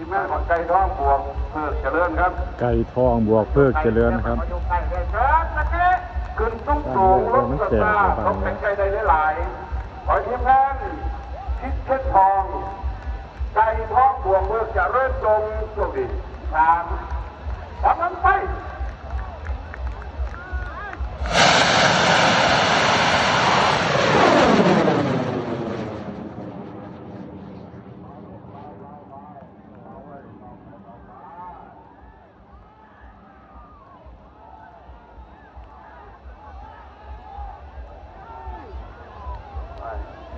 ทีมงานของไก่ท้องบวกเพื่อเจริญครับไก่ทองบวกเพิกเจริญนะครับขึ้นตุ้งสูงลงสตาร์ต้องเป็นไก่ได้หลายๆขอทีมงานคิดเช็ดทองไก่ท้องบวกเพื่อเจริญจงโชคดีสามทำนั้นไป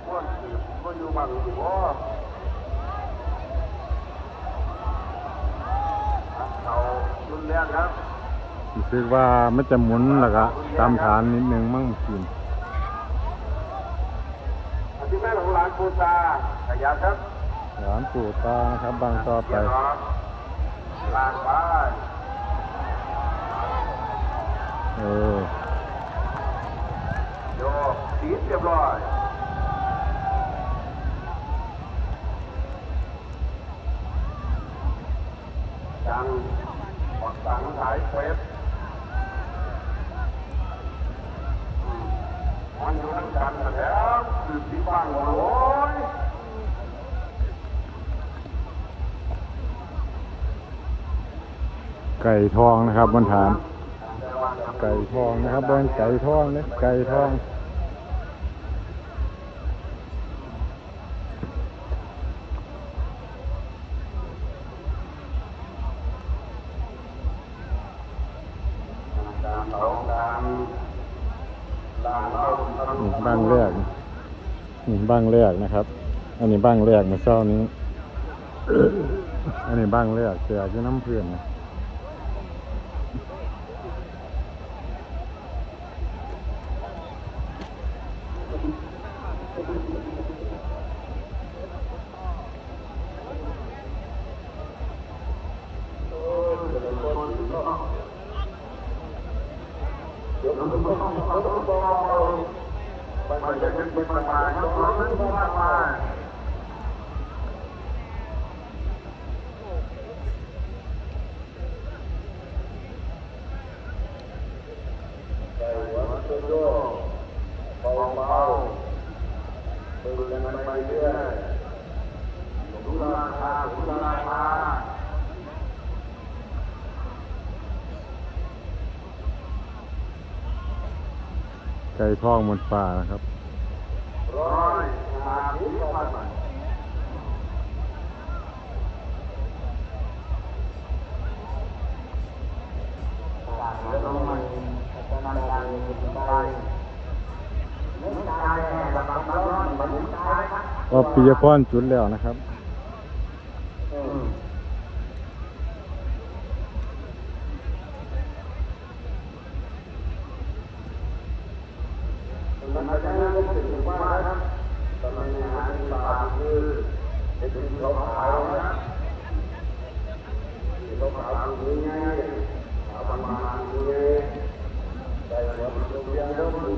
ไอ้พวกที่ก็อยู่บางอยู่บ่เขารุนแรงครับรู้สึกว่ามันจะหมุนแล้วก็ตามฐานนิดนึงมั่งกินอันที่แม่ของหลานปูซาขยะครับหลานปู่ตานะครับบางต่อไปเดี๋ยวรอลางบ้านเออโยกสีเรียบร้อย จังออกสังสายเฟสมันอยู่นั่นกันแล้วคือสีบ้างโอ้ยไก่ทองนะครับบนฐานไก่ทองนะครับบนไก่ทองเนี่ยไก่ทอง บ้างเอานี่บ้างเลือกนะครับ อันนี้บ้างเลือกมื่อเช้านี้ อันนี้บ้างเลือกเสียอยู่น้ำเพื่อนนะ มันจะเป็นประมาณครับมันเป็นประมาณใส่หัวมันโยกเบาเบาๆตื่นกันไปเรื่อยดูราคาดูราคา ไก่ทองบนฟ้านะครับร้อยห้าสิบพันบาทก็ปิยพรจุดแล้วนะครับ ความรุ่งเรืองความรุ่งเรืองจากความรุ่งเรือง